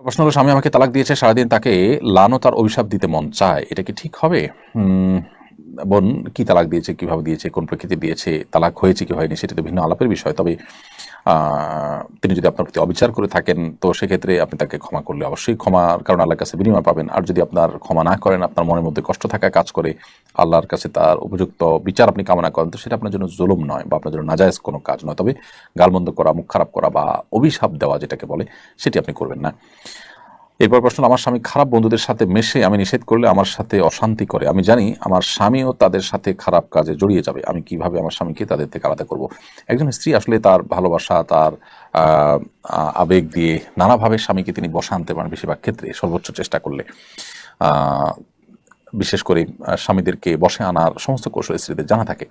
প্রশ্ন হলো, স্বামী আমাকে তালাক দিয়েছে, সারাদিন তাকে লানো তার অভিশাপ দিতে মন চায়, এটা কি ঠিক হবে? বোন, কি তালাক দিয়েছে, কীভাবে দিয়েছে, কোন প্রকৃতি দিয়েছে, তালাক হয়েছে, কি হয়নি, সেটা তো ভিন্ন আলাপের বিষয়। তবে তিনি যদি আপনার প্রতি অবিচার করে থাকেন, তো সেক্ষেত্রে আপনি তাকে ক্ষমা করলে অবশ্যই ক্ষমার কারণ আল্লাহর কাছে বিনিময় পাবেন। আর যদি আপনার ক্ষমা না করেন, আপনার মনের মধ্যে কষ্ট থাকা কাজ করে, আল্লাহর কাছে তার উপযুক্ত বিচার আপনি কামনা করেন, তো সেটা আপনার জন্য জুলুম নয় বা আপনার জন্য নাজায়জ কোনো কাজ নয়। তবে গালমন্দ করা, মুখ খারাপ করা বা অভিশাপ দেওয়া যেটাকে বলে, সেটি আপনি করবেন না। এরপর প্রশ্ন, আমার স্বামী খারাপ বন্ধুদের সাথে মেশে আমি নিষেধ করলে আমার সাথে অশান্তি করে। আমি জানি আমার স্বামীও তাদের সাথে খারাপ কাজে জড়িয়ে যাবে। আমি কীভাবে আমার স্বামীকে তাদের থেকে আলাদা করব? একজন স্ত্রী আসলে তার ভালোবাসা, তার আবেগ দিয়ে নানাভাবে স্বামীকে তিনি বসা আনতে পারেন বেশিরভাগ ক্ষেত্রে সর্বোচ্চ চেষ্টা করলে। বিশেষ করে স্বামীদেরকে বসে আনার সমস্ত কৌশল স্ত্রীদের জানা থাকে।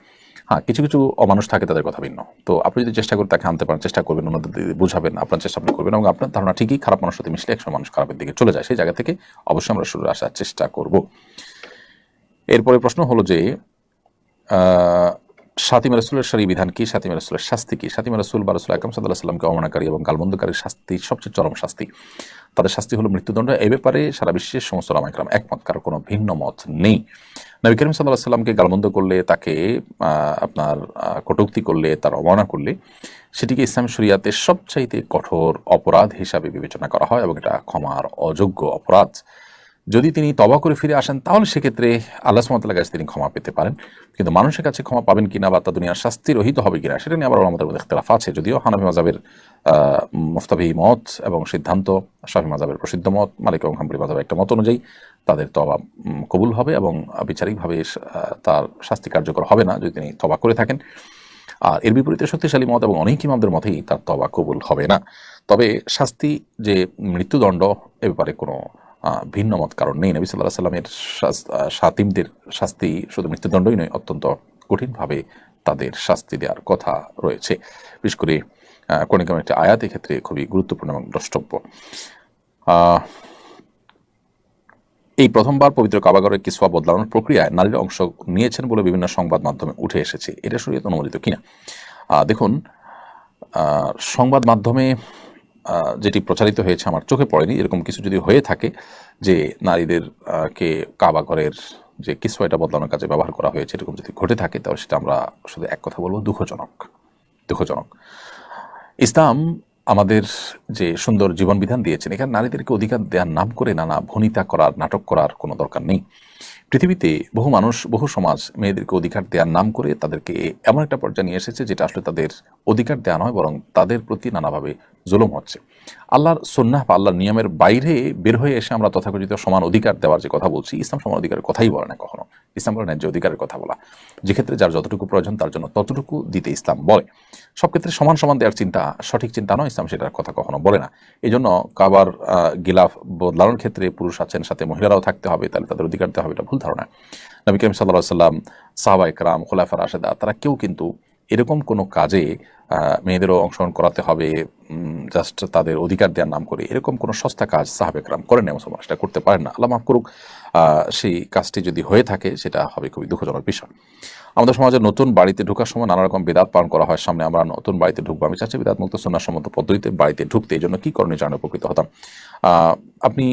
হ্যাঁ কিছু কিছু অমানুষ থাকে, তাদের কথা ভিন্ন। তো আপনি যদি চেষ্টা করে তাকে আনতে পারেন, চেষ্টা করবেন দিকে বুঝাবেন, আপনার চেষ্টা আপনি করবেন এবং আপনার ধারণা ঠিকই খারাপ মানুষ সাথে মিশলে একসময় মানুষ খারাপের দিকে চলে যায়। সেই জায়গা থেকে অবশ্যই আমরা শুরু আসার চেষ্টা করব। এরপরে প্রশ্ন হলো যে সাতিমা রসুলের সারি বিধান কি? সাতিমা রসুলের শাস্তি কি? সাতিমা রসুল বা রসুল আকরম সাল্লাহ সাল্লামকে অমানাকারী এবং গালবন্ধকারীর শাস্তি, সবচেয়ে চরম শাস্তি। তাদের শাস্তি হলো মৃত্যুদণ্ড। এ ব্যাপারে সারা বিশ্বের সমস্ত রামাইকরাম একমত, কারও কোনো ভিন্ন মত নেই। নবী করিম সাল্লাহ সাল্লামকে গালমন্দ করলে, তাকে আপনার কটূক্তি করলে, তার অবমাননা করলে, সেটিকে ইসলাম শরিয়াতে সবচাইতে কঠোর অপরাধ হিসাবে বিবেচনা করা হয় এবং এটা ক্ষমার অযোগ্য অপরাধ। যদি তিনি তবা করে ফিরে আসেন, তাহলে সেক্ষেত্রে আল্লাহ সুমতাল্লাহ কাছে তিনি ক্ষমা পেতে পারেন। কিন্তু মানুষের কাছে ক্ষমা পাবেন কিনা বা তা দুনিয়ার শাস্তি রহিত হবে কিনা, সেটা নিয়ে আবার আমাদের মধ্যে ইখতলাফ আছে। যদিও হানাফি মাজাবের মুফতাবি মত এবং সিদ্ধান্ত, শাফি মাজাবের প্রসিদ্ধ মত, মালিক এবং হাম্বলি মাজাবের একটা মত অনুযায়ী তাদের তবা কবুল হবে এবং বিচারিকভাবে তার শাস্তি কার্যকর হবে না যদি তিনি তবা করে থাকেন। আর এর বিপরীতে শক্তিশালী মত এবং অনেক ইমামদের মতেই তার তবা কবুল হবে না। তবে শাস্তি যে মৃত্যুদণ্ড, এ ব্যাপারে কোনো ভিন্ন মত কারণ নেই। নবী সাল্লাহ সাল্লামের সাতিমদের শাস্তি শুধু মৃত্যুদণ্ডই নয়, অত্যন্ত কঠিনভাবে তাদের শাস্তি দেওয়ার কথা রয়েছে। বিশেষ করে কোনো কোনো একটি আয়াত ক্ষেত্রে খুবই গুরুত্বপূর্ণ এবং দ্রষ্টব্য। এই প্রথমবার পবিত্র কাবাগরের কিসওয়া বদলানোর প্রক্রিয়ায় নারীরা অংশ নিয়েছেন বলে বিভিন্ন সংবাদ মাধ্যমে উঠে এসেছে। এটা শরীয়ত অনুমোদিত কিনা? দেখুন সংবাদ মাধ্যমে যেটি প্রচারিত হয়েছে আমার চোখে পড়েনি, এরকম কিছু যদি হয়ে থাকে যে নারীদের কে কাবা ঘরের যে কিছু এটা বদলানোর কাজে ব্যবহার করা হয়েছে, এরকম যদি ঘটে থাকে, তাহলে সেটা আমরা শুধু এক কথা বলব, দুঃখজনক। দুঃখজনক। ইসলাম আমাদের যে সুন্দর জীবন বিধান দিয়েছেন, এখানে নারীদেরকে অধিকার দেওয়ার নাম করে নানা ভনিতা করার, নাটক করার কোনো দরকার নেই। পৃথিবীতে বহু মানুষ, বহু সমাজ মেয়েদেরকে অধিকার দেওয়ার নাম করে তাদেরকে এমন একটা পর্যায়ে নিয়ে এসেছে যেটা আসলে তাদের অধিকার দেওয়া নয়, বরং তাদের প্রতি নানাভাবে জুলুম হচ্ছে। আল্লাহর সন্ন্যাহ বা আল্লাহর নিয়মের বাইরে বের হয়ে এসে আমরা তথাকথিত সমান অধিকার দেওয়ার যে কথা বলছি, ইসলাম সমান অধিকারের কথাই বলে না কখনো। ইসলাম বলে ন্যায্য অধিকারের কথা বলা। যেক্ষেত্রে যার যতটুকু প্রয়োজন তার জন্য ততটুকু দিতে ইসলাম বলে। সব ক্ষেত্রে সমান সমান দেওয়ার চিন্তা, সঠিক চিন্তা নয়, ইসলাম সেটার কথা কখনো বলে না। এই জন্য কাবার গিলাফ বদলানোর ক্ষেত্রে পুরুষ আছেন, সাথে মহিলারাও থাকতে হবে, তাহলে তাদের অধিকার দেওয়া হবে, এটা ভুল ধারণা। নবী করিম সাল্লাহ সাল্লাম সাহাবা ইকরাম খোলাফার আশেদা তারা কেউ কিন্তু এরকম কোনো কাজে মেয়েদেরও অংশগ্রহণ করাতে হবে জাস্ট তাদের অধিকার দেওয়ার নাম করে। এরকম কোনো সস্তা কাজ সাহাবে একরাম করেন না মুসলমান সেটা করতে পারেন না। আল্লাহ মাফ করুক সেই কাজটি যদি হয়ে থাকে, সেটা হবে খুবই দুঃখজনক বিষয়। আমাদের সমাজে নতুন বাড়িতে ঢোকার সময় নানা রকম বেদাত পালন করা হয়। সামনে আমরা নতুন বাড়িতে ঢুকবো। আমি চাচ্ছি বেদাত মুক্ত সন্ন্যাস সম্মত পদ্ধতিতে বাড়িতে ঢুকতে। এই জন্য কী করণীয় জানানো উপকৃত হতাম? আপনি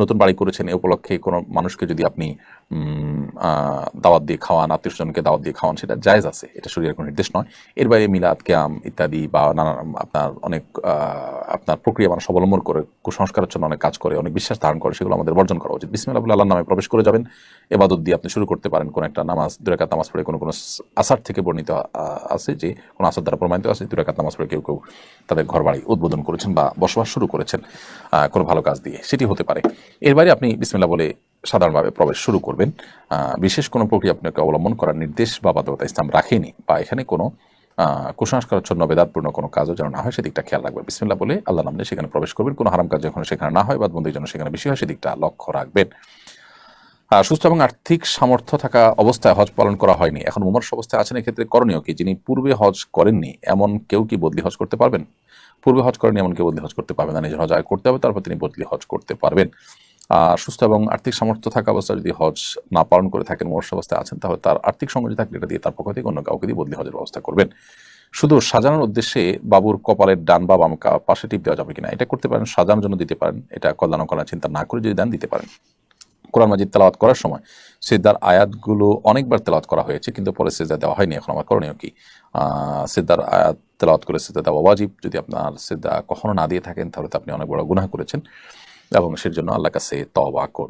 নতুন বাড়ি করেছেন, এ উপলক্ষে কোনো মানুষকে যদি আপনি দাওয়াত দিয়ে খাওয়ান আত্মীয় স্বজনকে দাওয়াত দিয়ে খাওয়ান, সেটা জায়েজ আছে। এটা শরীরের কোনো নির্দেশ নয়। এর বাইরে মিলাদ ক্যাম ইত্যাদি বা নানা, আপনার অনেক আপনার প্রক্রিয়া মানুষ অবলম্বন করে, কুসংস্কারের জন্য অনেক কাজ করে, অনেক বিশ্বাস ধারণ করে, সেগুলো আমাদের বর্জন করা উচিত। বিসমিল্লাহ বলে আল্লাহ নামে প্রবেশ করে যাবেন। এবাদত দিয়ে আপনি শুরু করতে পারেন কোনো একটা নামাজ। দুরাকাত নামাজ পড়ে কোনো কোনো আসার থেকে বর্ণিত আছে যে কোনো আসার দ্বারা প্রমাণিত আছে, দুরাকাত নামাজ পড়ে কেউ কেউ তাদের ঘর বাড়ি উদ্বোধন করেছেন বা বসবাস শুরু করেছেন কোনো ভালো কাজ দিয়ে। সেটি হতে পারে। এর বাইরে আপনি বিসমিল্লাহ বলে সাধারণভাবে প্রবেশ শুরু করবেন। বিশেষ কোনো প্রক্রিয়া আপনাকে অবলম্বন করার নির্দেশ বা বাধ্যকতা ইসলাম রাখেনি বা এখানে কোনো কুসংস্কারচ্ছন্ন বেদাতপূর্ণ কোনো কাজও যেন না হয় সেদিকটা খেয়াল রাখবেন বিসমিল্লাহ বলে আল্লাহ নাম সেখানে প্রবেশ করবেন। কোনো হারাম কাজ যখন সেখানে না হয় বা বন্ধু যেন সেখানে বেশি হয় সেদিকটা লক্ষ্য রাখবেন। আহ, সুস্থ এবং আর্থিক সামর্থ্য থাকা অবস্থায় হজ পালন করা হয়নি। এখন মুমর্ষ অবস্থায় আছেন এক্ষেত্রে করণীয় কি? যিনি পূর্বে হজ করেননি এমন কেউ কি বদলি হজ করতে পারবেন? পূর্বে হজ করেননি এমন কেউ বদলি হজ করতে পারবেন না। নিজের হজ আয় করতে হবে তারপর তিনি বদলি হজ করতে পারবেন। আর সুস্থ এবং আর্থিক সামর্থ্য থাকা অবস্থায় যদি হজ না পালন করে থাকেন মুমর্ষ অবস্থায় আছেন তাহলে তার আর্থিক সংযোগ থাকলে এটা দিয়ে তার পক্ষ থেকে অন্য কাউকে দিয়ে বদলি হজের ব্যবস্থা করবেন। শুধু সাজানোর উদ্দেশ্যে বাবুর কপালের ডান বা বাম পাশে টিপ দেওয়া যাবে কিনা এটা করতে পারেন সাজানোর জন্য দিতে পারেন এটা কল্যাণ কল্যাণ চিন্তা না করে যদি দেন দিতে পারেন। কোরআন মাজিদ তেলাওয়াত করার সময় সিদ্ধার আয়াতগুলো অনেকবার তেলাওয়াত করা হয়েছে কিন্তু পরে সিদ্ধা দেওয়া হয়নি এখন আমার করণীয় কি? আহ, সিদ্ধার আয়াত তেলাওয়াত করে সিদ্ধা দেওয়া ওয়াজিব যদি আপনার সিদ্ধা কখনো না দিয়ে থাকেন তাহলে তো আপনি অনেক বড় গুনাহ করেছেন। এবং সেজন্য আল্লাহ কাছে তবা কর